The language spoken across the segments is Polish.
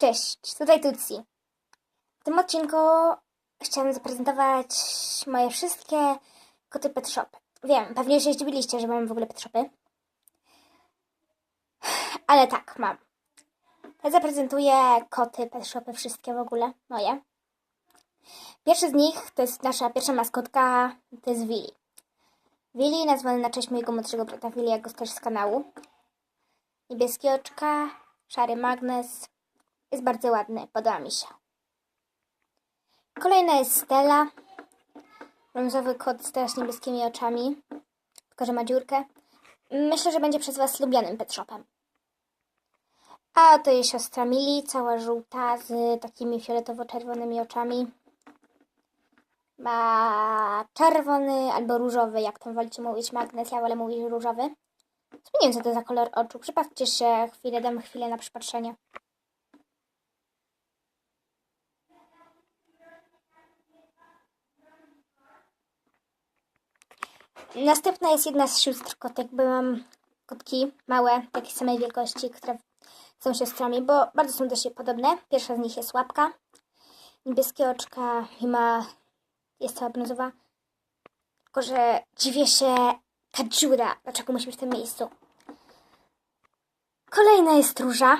Cześć, tutaj Tutsi. W tym odcinku chciałam zaprezentować moje wszystkie koty pet shopy. Wiem, pewnie się zdziwiliście, że mam w ogóle pet shopy. Ale tak, mam. Ja zaprezentuję koty pet shopy, wszystkie w ogóle, moje. Pierwszy z nich to jest nasza pierwsza maskotka, to jest Willy. Willy nazwany na cześć mojego młodszego brata Williego też z kanału. Niebieskie oczka, szary magnes. Jest bardzo ładny, podoba mi się. Kolejna jest Stella. Brązowy kot z teraz niebieskimi oczami. Tylko, że ma dziurkę. Myślę, że będzie przez Was lubianym pet shopem. A to jest siostra Mili, cała żółta, z takimi fioletowo-czerwonymi oczami. Ma czerwony albo różowy, jak tam wolicie mówić magnes, ja wolę mówić różowy. Zmieniłem co to za kolor oczu. Przypatrzcie się chwilę, dam chwilę na przypatrzenie. Następna jest jedna z sióstr kotek, bo mam kotki małe, takiej samej wielkości, które są siostrami, bo bardzo są do siebie podobne. Pierwsza z nich jest łapka, niebieskie oczka i ma, jest cała brązowa. Tylko, że dziwię się ta dziura, dlaczego musi być w tym miejscu. Kolejna jest róża.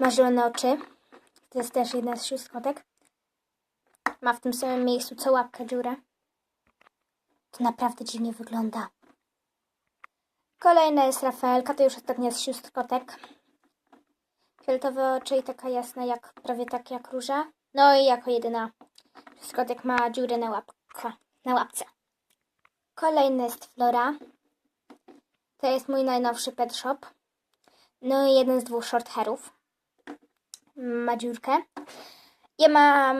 Ma zielone oczy. To jest też jedna z sióstr kotek. Ma w tym samym miejscu co łapka dziurę. To naprawdę dziwnie wygląda. Kolejna jest Rafaelka, to już ostatnia z sióstr kotek. Fioletowe oczy i taka jasna, jak prawie tak jak róża. No i jako jedyna z kotek ma dziurę na, łapka, na łapce. Kolejny jest Flora. To jest mój najnowszy pet shop. No i jeden z dwóch short hairów. Ma dziurkę. Ja mam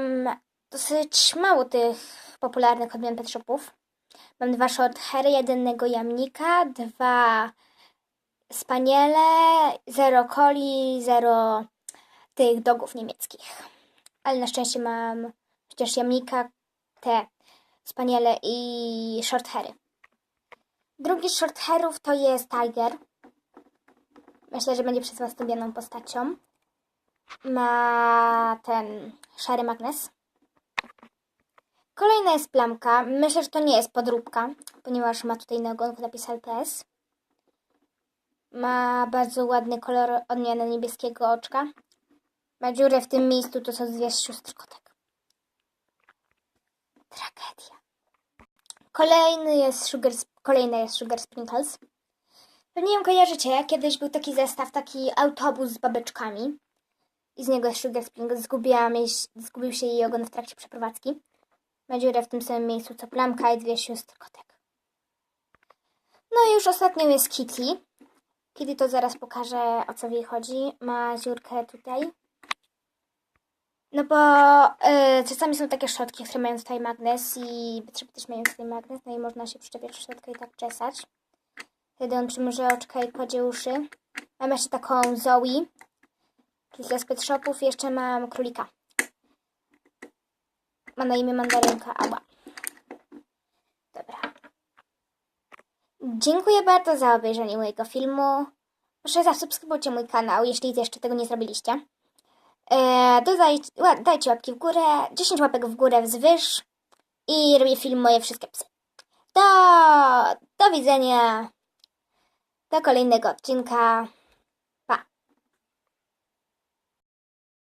dosyć mało tych popularnych odmian pet shopów. Mam dwa short hairy, jednego jamnika, dwa spaniele, zero coli, zero tych dogów niemieckich. Ale na szczęście mam przecież jamnika, te spaniele i short hairy. Drugi z short hairów to jest Tiger. Myślę, że będzie przez Was lubianą postacią. Ma ten szary magnes. Kolejna jest plamka. Myślę, że to nie jest podróbka, ponieważ ma tutaj na ogonku napis LPS. Ma bardzo ładny kolor odmiany niebieskiego oczka. Ma dziurę w tym miejscu, to są dwie z sióstr kotek. Tragedia. Kolejny jest Sugar, kolejna jest Sugar Sprinkles. Pewnie ją kojarzycie. Kiedyś był taki zestaw, taki autobus z babeczkami. I z niego jest Sugar Sprinkles. Zgubiłam jej, zgubił się jej ogon w trakcie przeprowadzki. Ma dziurę w tym samym miejscu co plamka i dwie sióstr kotek. No i już ostatnią jest Kitty. Kitty to zaraz pokażę o co jej chodzi. Ma dziurkę tutaj. No bo y, czasami są takie szczotki, które mają tutaj magnes i trzeba też mają tutaj magnes, no i można się przyczepiać szczotkę i tak czesać. Wtedy on przymurze oczka i kładzie uszy. Mam jeszcze taką Zoe. Kilka z pet shopów. Jeszcze mam królika. Ma na imię mandarynka. Ała. Dobra. Dziękuję bardzo za obejrzenie mojego filmu. Proszę zasubskrybujcie mój kanał, jeśli jeszcze tego nie zrobiliście. Eee, dajcie łapki w górę, 10 łapek w górę wzwyż i robię film moje wszystkie psy. Do, do widzenia. Do kolejnego odcinka.